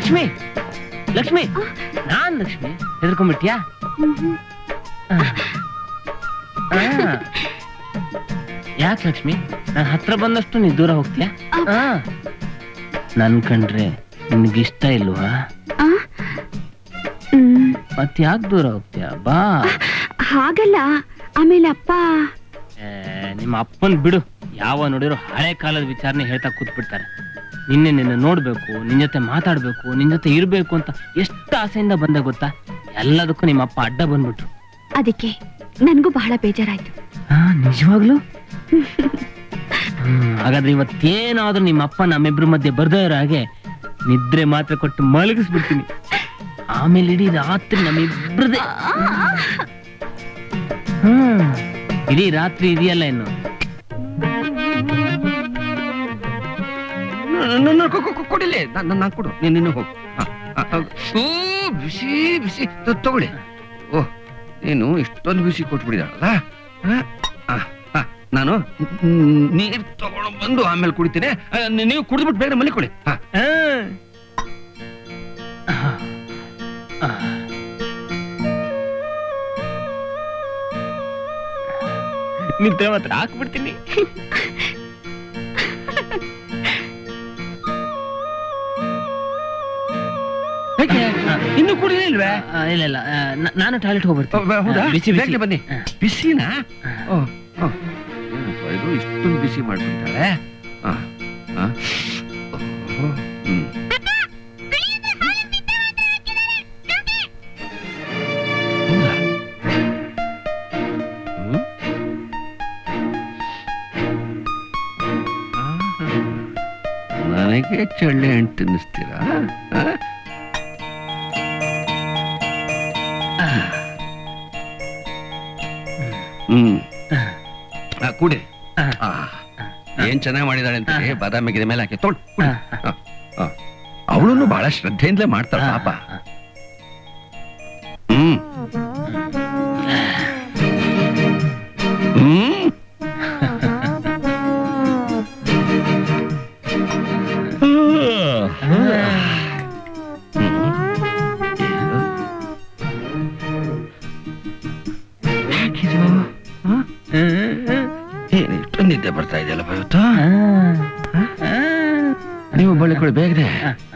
ಲಕ್ಷ್ಮಿ ಲಕ್ಷ್ಮಿ ನಾನ್ ಲಕ್ಷ್ಮಿ ಹೆದರ್ಕೊಂಡ್ಬಿಟ್ಯಾ? ಯಾಕೆ ಲಕ್ಷ್ಮಿ? ನಾನು ಹತ್ರ ಬಂದಷ್ಟು ನೀ ದೂರ ಹೋಗ್ತೀಯಾ. ನನ್ ಕಂಡ್ರೆ ನಿನ್ಗಿಷ್ಟ ಇಲ್ವಾ? ಮತ್ ಯಾಕೆ ದೂರ ಹೋಗ್ತೀಯ? ಬಾ. ಹಾಗಲ್ಲ ಆಮೇಲೆ ಅಪ್ಪ. ನಿಮ್ಮ ಅಪ್ಪನ್ ಬಿಡು. ಯಾವ ನೋಡಿರೋ ಹಳೆ ಕಾಲದ ವಿಚಾರನೆ ಹೇಳ್ತಾ ಕೂತ್ಬಿಡ್ತಾರೆ. ನಿನ್ನೆ ನಿನ್ನ ನೋಡ್ಬೇಕು ನಿನ್ ಜೊತೆ ಮಾತಾಡ್ಬೇಕು ನಿನ್ ಜೊತೆ ಇರ್ಬೇಕು ಅಂತ ಎಷ್ಟು ಆಸೆಯಿಂದ ಬಂದ ಗೊತ್ತಾ? ಎಲ್ಲದಕ್ಕೂ ನಿಮ್ಮ ಅಪ್ಪ ಅಡ್ಡ ಬಂದ್ಬಿಟ್ರು. ಅದಕ್ಕೆ ನನ್ಗೂ ಬಹಳ ಬೇಜಾರಾಯ್ತು. ಹಾ ನಿಜವಾಗ್ಲು? ಹಾಗಾದ್ರೆ ಇವತ್ತೇನಾದ್ರೂ ನಿಮ್ಮ ಅಪ್ಪ ನಮ್ಮಿಬ್ರ ಮಧ್ಯೆ ಬರ್ದೇ ಇರೋ ಹಾಗೆ ನಿದ್ರೆ ಮಾತ್ರ ಕೊಟ್ಟು ಮಲಗಿಸ್ಬಿಡ್ತೀನಿ. ಆಮೇಲೆ ಇಡೀ ರಾತ್ರಿ ನಮ್ಮಿಬ್ರದೇ. ಹ್ಮ್ ಇಡೀ ರಾತ್ರಿ ಇದೆಯಲ್ಲ ಇನ್ನು? ಕೊಡಿಲ್ಲ. ನಾನು ಕೊಡು. ನೀನು ಹೋಗು. ಓ, ಬಿಸಿ ಬಿಸಿ. ತಗೊಳ್ಳಿ. ಓ, ನೀನು ಇಷ್ಟೊಂದು ಬಿಸಿ ಕೊಟ್ಬಿಡಿದಾಳಲ್ಲ. ನಾನು ನೀರು ತಗೊಂಡು ಬಂದು ಆಮೇಲೆ ಕುಡಿತೀನಿ. ನೀವು ಕುಡಿದ್ಬಿಟ್ಟು ಹಾ ಮಲಿಕೊಳ್ಳಿ. ಹಾ. ನಿದ್ರೆ ಮಾತ್ರ ಹಾಕ್ಬಿಡ್ತೀನಿ. ಇನ್ನು ಕುಡಿಲಿಲ್ವೇ ಆ, ಇಲ್ಲ ಇಲ್ಲ ಆ, ನ- ನಾನು ಟಾಯ್ಲೆಟ್ ಹೋಗ್ಬಿಡ್ತೀನಿ ಹೌದಾ ಆ, ಬಿಸಿ ಬಿಸಿ ಬನ್ನಿ. ಬಿಸಿನಾ. ಓ ಓ. ಏನಪ್ಪ ಇದು ಇಷ್ಟೊಂದು ಬಿಸಿ ಮಾಡ್ಬಿಡ್ತಾರೆ ಆ, ಆ. ಓಹೋ, ಹ್ಮ್. ಹೌದಾ? ಹ್ಮ್? ಆಹಾ. ನನಗೆ ಚಳ್ಳೆ ಹಣ್ಣು ತಿನ್ನಿಸ್ತೀರಾ ಆ? ಹ್ಮ್. ಆ, ಕುಡಿ. ಆ. ಆ, ಏನ್ ಚೆನ್ನಾಗಿ ಮಾಡಿದಾಳೆ ಅಂತ ಬಾದಾಮಿ ಗಿಡ ಮೇಲೆ ಹಾಕಿ ತೊಳ್ ಆ, ಅವಳನ್ನು ಬಹಳ ಶ್ರದ್ಧೆಯಿಂದಲೇ ಮಾಡ್ತಾಳ ಪಾಪ. ಹ್ಮ್. ಹ್ಮ್. ಯಾಕಿದು ನೀವು ಬಳಿಕೊಳ್ಳಿ ಬೇಗನೆ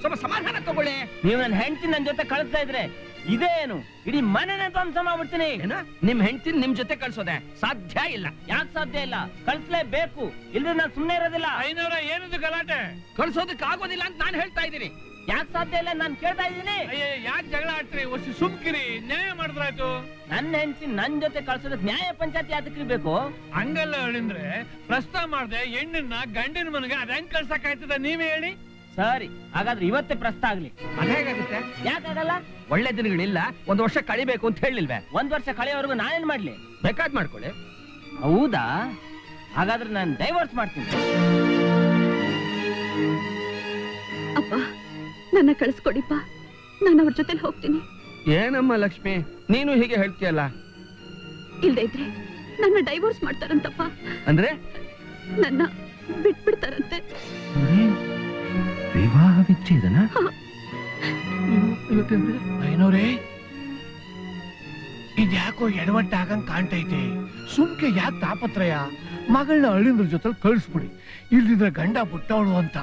ಸ್ವಲ್ಪ ಸಮಾಧಾನ ತಗೊಳ್ಳಿ. ನೀವು ನನ್ನ ಹೆಂಡತಿ ನನ್ನ ಜೊತೆ ಕಳಿಸ್ತಾ ಇದ್ರೆ ಇದೇನು ಇಡೀ ಮನೆನೇ ಧ್ವಂಸ ಮಾಡ್ಬಿಡ್ತೀನಿ. ಏನ? ನಿಮ್ ಹೆಂಡತಿ ನಿಮ್ ಜೊತೆ ಕಳ್ಸೋದೆ. ಸಾಧ್ಯ ಇಲ್ಲ. ಯಾಕೆ ಸಾಧ್ಯ ಇಲ್ಲ? ಕಳಿಸ್ಲೇಬೇಕು. ಇಲ್ಲದ್ರೆ ನಾನು ಸುಮ್ಮನೆ ಇರೋದಿಲ್ಲ. ಐನೂರ ಏನದು ಗಲಾಟೆ? ಕಳ್ಸೋದಕ್ಕೆ ಆಗೋದಿಲ್ಲ ಅಂತ ನಾನು ಹೇಳ್ತಾ ಇದ್ದೀನಿ. ಯಾಕೆ ಸಾಧ್ಯ ಇಲ್ಲ? ನಾನು ಕೇಳ್ತಾ ಇದ್ದೀನಿ. ಯಾಕೆ ಜಗಳ ಆಡ್ತೀರಿ? ಒಸಿ ಸುಮ್ಕಿರಿ. ನ್ಯಾಯ ಮಾಡಿದ್ರಾಯ್ತು. ನನ್ನ ಹೆಂಡತಿ ನನ್ನ ಜೊತೆ ಕಳ್ಸೋದಕ್ಕೆ ನ್ಯಾಯ ಪಂಚಾಯತಿ ಯಾತಕ್ರಿ ಬೇಕು ಹಂಗಲ್ಲ ಹೇಳಿದ್ರೆ ಪ್ರಸ್ತಾವ ಮಾಡ್ದೆ ಹೆಣ್ಣನ್ನ ಗಂಡಿನ ಮನೆಗೆ ಅದ ಹೆಂಗ್ ಕಳ್ಸಕ್ ಆಯ್ತದ ನೀವೇ ಹೇಳಿ. ಸರಿ ಹಾಗಾದ್ರೆ ಇವತ್ತೇ ಪ್ರಸ್ತ ಆಗ್ಲಿ. ಅದೇಗಾಗುತ್ತೆ ಯಾಕಾಗಲ್ಲ ಒಳ್ಳೆ ದಿನಗಳಿಲ್ಲ ಒಂದು ವರ್ಷ ಕಳಿಬೇಕು ಅಂತ ಹೇಳಿಲ್ವೇ? ಒಂದ್ ವರ್ಷ ಕಳೆಯೋವರೆಗೂ ನಾನೇನ್ ಮಾಡ್ಲಿ? ಬೇಕಾದ್ ಮಾಡ್ಕೊಳ್ಳಿ. ಹೌದಾ? ಹಾಗಾದ್ರೆ ನಾನು ಡೈವರ್ಸ್ ಮಾಡ್ತೀನಿ. ಅಪ್ಪ ನನ್ನ ಕಳಿಸ್ಕೊಡಿಪ್ಪ. ನಾನು ಅವ್ರ ಜೊತೆಲಿ ಹೋಗ್ತೀನಿ. ಏನಮ್ಮ ಲಕ್ಷ್ಮಿ? ನೀನು ಹೀಗೆ ಹೇಳ್ತೀಯಲ್ಲ? ಇಲ್ದೇ ಇದ್ರೆ ನನ್ನ ಡೈವೋರ್ಸ್ ಮಾಡ್ತಾರಂತಪ್ಪ. ಅಂದ್ರೆ? ನನ್ನ ಬಿಟ್ಬಿಡ್ತಾರಂತೆ. ವಿವಾಹ ವಿಚ್ಛೇದನ? ಐನೋರೇ ಇದ್ಯಾಕೋ ಎಡವಟ್ಟ ಆಗಂಗ್ ಕಾಣ್ತೈತೆ? ಸುಮ್ಕೆ ಯಾಕೆ ತಾಪತ್ರಯ? ಮಗಳನ್ನ ಅಳಿಂದ್ರ ಜೊತೆ ಕಳಿಸ್ಬಿಡಿ. ಇಲ್ದಿದ್ರೆ ಗಂಡ ಬುಟ್ಟವಳು ಅಂತ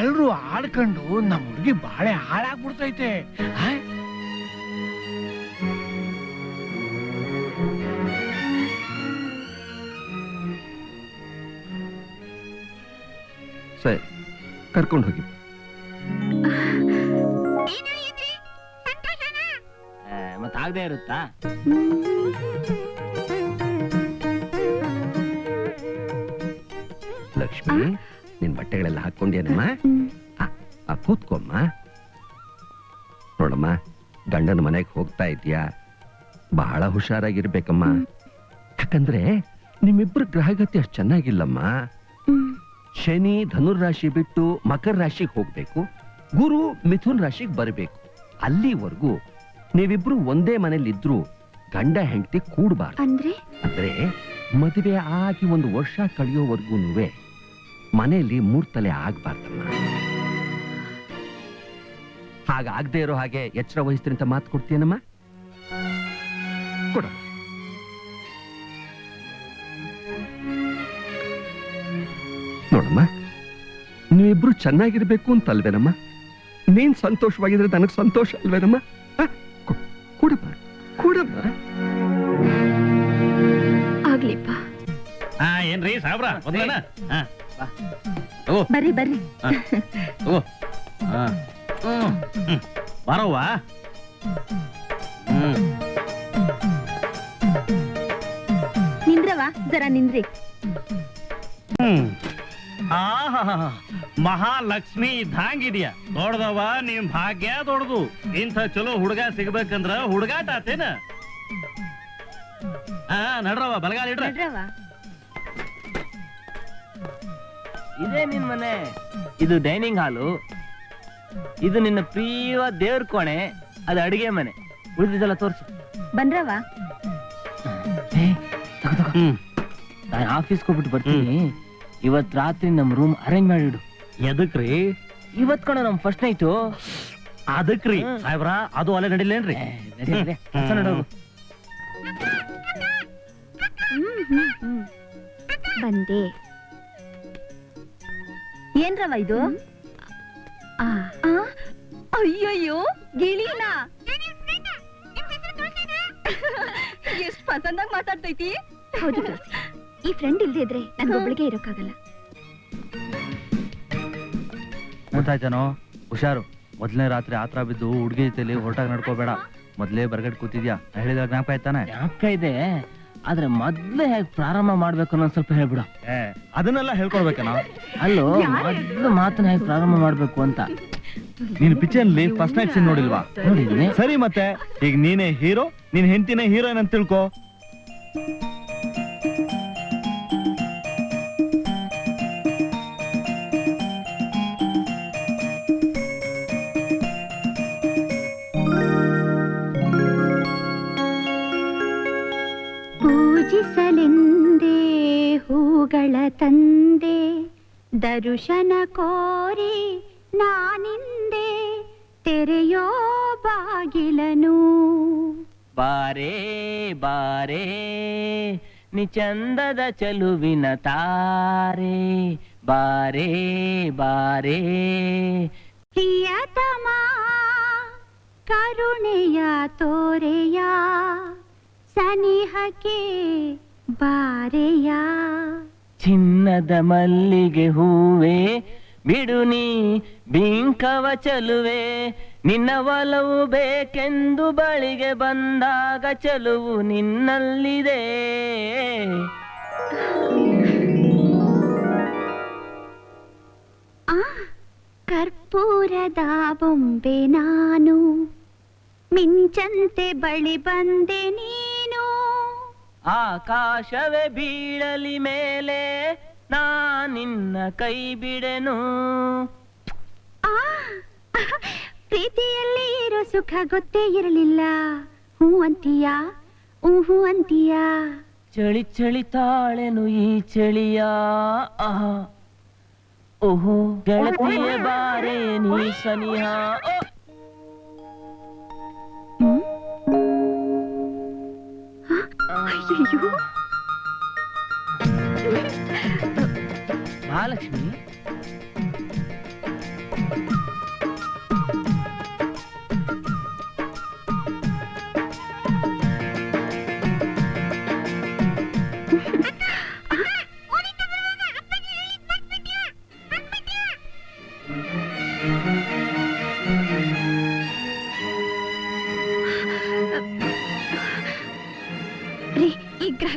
ಎಲ್ರು ಆಡ್ಕೊಂಡು ನಮ್ಮ ಹುಡುಗಿ ಬಾಳೆ ಹಾಳಾಗ್ಬಿಡ್ತೈತೆ? ಸರಿ. ಕರ್ಕೊಂಡು ಹೋಗಿ. ಮತ್ತೆ ಆಗದೆ ಇರುತ್ತಾ? ಲಕ್ಷ್ಮಿ ನಿನ್ ಬಟ್ಟೆಗಳೆಲ್ಲ ಹಾಕೊಂಡೇನಮ್ಮ ಕೂತ್ಕೊಮ್ಮ. ನೋಡಮ್ಮ ಗಂಡನ ಮನೆಗೆ ಹೋಗ್ತಾ ಇದೀಯಾ? ಬಹಳ ಹುಷಾರಾಗಿರ್ಬೇಕಮ್ಮ. ಯಾಕಂದ್ರೆ ನಿಮ್ಮಿಬ್ರು ಗ್ರಹಗತಿ ಅಷ್ಟು ಚೆನ್ನಾಗಿಲ್ಲಮ್ಮ. ಶನಿ ಧನುರ್ ರಾಶಿ ಬಿಟ್ಟು ಮಕರ ರಾಶಿಗೆ ಹೋಗ್ಬೇಕು. ಗುರು ಮಿಥುನ್ ರಾಶಿಗೆ ಬರಬೇಕು. ಅಲ್ಲಿವರೆಗೂ ನೀವಿಬ್ರು ಒಂದೇ ಮನೇಲಿ ಇದ್ರು ಗಂಡ ಹೆಂಡತಿ ಕೂಡಬಾರ್ದು. ಅಂದ್ರೆ? ಅಂದ್ರೆ ಮದುವೆ ಆಗಿ ಒಂದು ವರ್ಷ ಕಳೆಯೋವರೆಗೂ ಮನೆಯಲ್ಲಿ ಮೂರ್ತಲೆ ಆಗ್ಬಾರ್ದಮ್ಮ. ಹಾಗಾಗದೇ ಇರೋ ಹಾಗೆ ಎಚ್ಚರ ವಹಿಸ್ತೀನಿ ಅಂತ ಮಾತು ಕೊಡ್ತೀಯನಮ್ಮ? ಕೊಡ ನೀವಿಬ್ರು ಚೆನ್ನಾಗಿರ್ಬೇಕು ಅಂತ ಅಲ್ವೇನಮ್ಮ ನೀನ್ ಸಂತೋಷವಾಗಿದ್ರೆ ನನಗ್ ಸಂತೋಷ ಅಲ್ವೇನಮ್ಮ? ಕೂಡಪ್ಪ ಕೂಡಪ್ಪ. ಆಗ್ಲಿಪ್ಪ. ಹಾ ಏನ್ರಿ ಸಾಬ್ರ ಮೊದ್ಲನ ಬರ್ರಿ ಬರ್ರಿ. ಬರೋವಾ? ಹ್ಮ್. ನಿಂದ್ರವ? ಜರ ನಿಂದ್ರಿ. ಮಹಾಲಕ್ಷ್ಮಿ ಇದ್ದಂಗಿದ್ಯಾ ದೊಡ್ಡದವ ನಿಮ್ ಭಾಗ್ಯ ದೊಡ್ಡದು. ಇಂಥ ಚಲೋ ಹುಡುಗ ಸಿಗ್ಬೇಕಂದ್ರ ಹುಡುಗಾಟ ಆತೇನ? ಹಾ ನಡ್ರವ ಬಲಗಾಲ ಇಡ್ರ. ನಡ್ರವ ಇದೇ ನಿನ್ ಮನೆ. ಇದು ಡೈನಿಂಗ್ ಹಾಲು. ಇದು ನಿನ್ನ ಪ್ರಿಯ ದೇವ್ರ ಕೋಣೆ. ಅದು ಅಡಿಗೆ ಮನೆ. ಉಳಿದಿದ್ದೆಲ್ಲ ತೋರ್ಸು. ಬಂದ್ರವ ಹ್ಮ್. ನಾನು ಆಫೀಸ್ಗೆ ಹೋಗ್ಬಿಟ್ಟು ಬರ್ತೀನಿ. ಇವತ್ ರಾತ್ರಿ ನಮ್ ರೂಮ್ ಅರೇಂಜ್ ಮಾಡಿಡು ಎದಕ್ರಿ? ಇವತ್ ಕಣ ನಮ್ ಫಸ್ಟ್ ನೈಟು ಅದಕ್ರಿ. ಸಾಹೇಬ್ರ ಅದು ಅಲ್ಲೇ ನಡಿಲೇನ್ರಿ? ಬಂದೆ. ಏನ್ರವ ಇದು? ಅಯ್ಯಯ್ಯೋ ಗಿಳಿನ. ಎಷ್ಟ್ ಪಸಂದಾಗ ಮಾತಾಡ್ತೈತಿ? ಹೌದು. ಈ ಫ್ರೆಂಡ್ ಇಲ್ದೇ ಇದ್ರೆ ನನ್ಗೊಬ್ಳಿಗೆ ಇರೋಕ್ಕಾಗಲ್ಲ. ಗೊತ್ತಾಯ್ತಾನೋ ಹುಷಾರು. ಮೊದಲನೇ ರಾತ್ರಿ ಆತ್ರ ಬಿದ್ದು ಹುಡುಗಿ ಜೊತೆಲಿ ಹೊರಟಾಗ ನಡ್ಕೋಬೇಡ. ಮೊದ್ಲೇ ಬರ್ಗಡ್ ಕೂತಿದ್ಯಾ? ನಾ ಹೇಳಿದ ಜ್ಞಾಪಕ ಆಯ್ತಾನೆ? ಜ್ಞಾಪಕ ಇದೆ. ಆದ್ರೆ ಮೊದ್ಲೇ ಹೇಗ್ ಪ್ರಾರಂಭ ಮಾಡ್ಬೇಕು ಅನ್ನೋ ಸ್ವಲ್ಪ ಹೇಳ್ಬಿಡ. ಏ ಅದನ್ನೆಲ್ಲ ಹೇಳ್ಕೊಡ್ಬೇಕನ ಅಲ್ಲೋ ಮೊದ್ಲು ಮಾತನ್ನ ಹೇಗ್ ಪ್ರಾರಂಭ ಮಾಡ್ಬೇಕು ಅಂತ. ನೀನ್ ಪಿಕ್ಚರ್ಲಿ ಫಸ್ಟ್ ನೈಟ್ ಸೀನ್ ನೋಡಿಲ್ವಾ? ಸರಿ ಮತ್ತೆ ಈಗ ನೀನೇ ಹೀರೋ ನೀನ್ ಹೆಂಡತಿನೇ ಹೀರೋಯಿನ್ ಅಂತ ತಿಳ್ಕೊ. ದರುಶನ ಕೋರಿ ನಾನಿಂದೆ ತೆರೆಯೋ ಬಾಗಿಲನು ಬಾರೇ ಬಾರೇ ನಿ ಚಂದದ ಚಲುವಿನ ತಾರೆ ಬಾರೇ ಬಾರೇ ಪ್ರಿಯತಮ ಕರುಣೆಯ ತೋರೆಯ ಸನಿಹಕ್ಕೆ ಬಾರೆಯ ಚಿನ್ನದ ಮಲ್ಲಿಗೆ ಹೂವೆ, ಬಿಡು ನೀ ಬಿಂಕವ ಚಲುವೆ, ನಿನ್ನ ಒಲವು ಬೇಕೆಂದು ಬಳಿಗೆ ಬಂದಾಗ ಚಲುವು ನಿನ್ನಲ್ಲಿದೆ. ಆ ಕರ್ಪೂರದ ಬೊಂಬೆ ನಾನು, ಮಿಂಚಂತೆ ಬಳಿ ಬಂದೆ ನೀನು ಆಕಾಶವೇ ಬೀಳಲಿ ಮೇಲೆ ನಾ ನಿನ್ನ ಕೈ ಬಿಡೆನು. ಆ ಪ್ರೀತಿಯಲ್ಲಿ ಇರೋ ಸುಖ ಗೊತ್ತೇ ಇರಲಿಲ್ಲ. ಹೂ ಅಂತೀಯ? ಹೂ ಅಂತೀಯಾ? ಚಳಿ ಚಳಿ ತಾಳೆನು ಈ ಚಳಿಯ. ಆಹಾ ಓಹೋ ಗೆಳತಿಯ ಬಾರೆ ನೀ ಸನಿಹ. ಓ! ಅಯ್ಯಯ್ಯೋ ಮಹಾಲಕ್ಷ್ಮಿ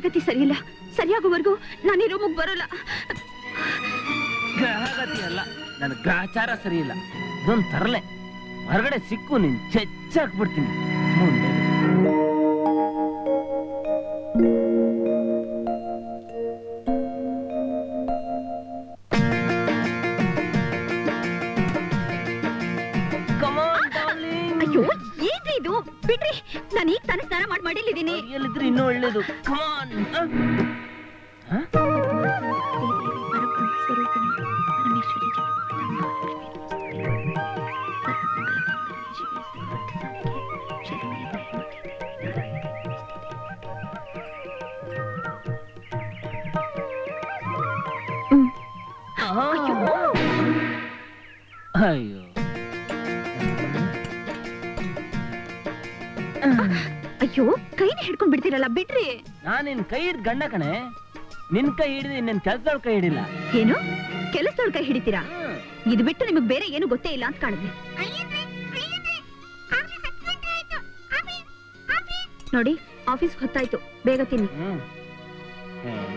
ಗ್ರಹಗತಿ ಸರಿಯಿಲ್ಲ. ಸರಿಯಾಗುವವರೆಗೂ ನಾನು ಈ ರೂಮಿಗೆ ಬರೋಲ್ಲ. ಗ್ರಹಗತಿ ಅಲ್ಲ. ನನ್ನ ಗ್ರಹಚಾರ ಸರಿಯಿಲ್ಲ. ಇದೊಂದು ತರಲೆ. ಹೊರಗಡೆ ಸಿಕ್ಕು, ನಿನ್ ಚೆಚ್ಚಾಕ್ಬಿಡ್ತೀನಿ. ಮುಂದೆ. ನಾನು ಈಗ ತಾನೇ ಸ್ನಾನ ಮಾಡಿ ಮಡಿಲಿದ್ದೀನಿ ಮೈಯಲ್ಲಿದ್ರೆ ಇನ್ನೂ ಒಳ್ಳೇದು. ಕಮಾನ್ ಅಯ್ಯೋ ಕೈನ ಹಿಡ್ಕೊಂಡ್ ಬಿಡ್ತೀರಲ್ಲ ಬಿಡ್ರಿ. ನಾನ್ ನಿನ್ ಕೈ ಹಿಡ್ ಗಂಡ ಕಣೆ. ನಿನ್ ಕೈ ಹಿಡಿದು ನಿನ್ ಕೆಲ್ಸದವ್ಳ ಕೈ ಹಿಡಿಲ್ಲ. ಏನು? ಕೆಲಸದೊಳ್ ಕೈ ಹಿಡಿತೀರಾ? ಇದು ಬಿಟ್ಟು ನಿಮಗ್ ಬೇರೆ ಏನು ಗೊತ್ತೇ ಇಲ್ಲ ಅಂತ ಕಾಣುತ್ತೆ. ನೋಡಿ ಆಫೀಸ್ ಹೊತ್ತಾಯ್ತು ಬೇಗ ತಿನ್ನಿ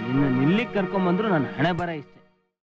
ನಿನ್ನ ನಿಲ್ಲಿಗ್ ಕರ್ಕೊಂಡ್ ಬಂದ್ರು ನನ್ನ ಹಣೆ ಬರ ಇಷ್ಟೇ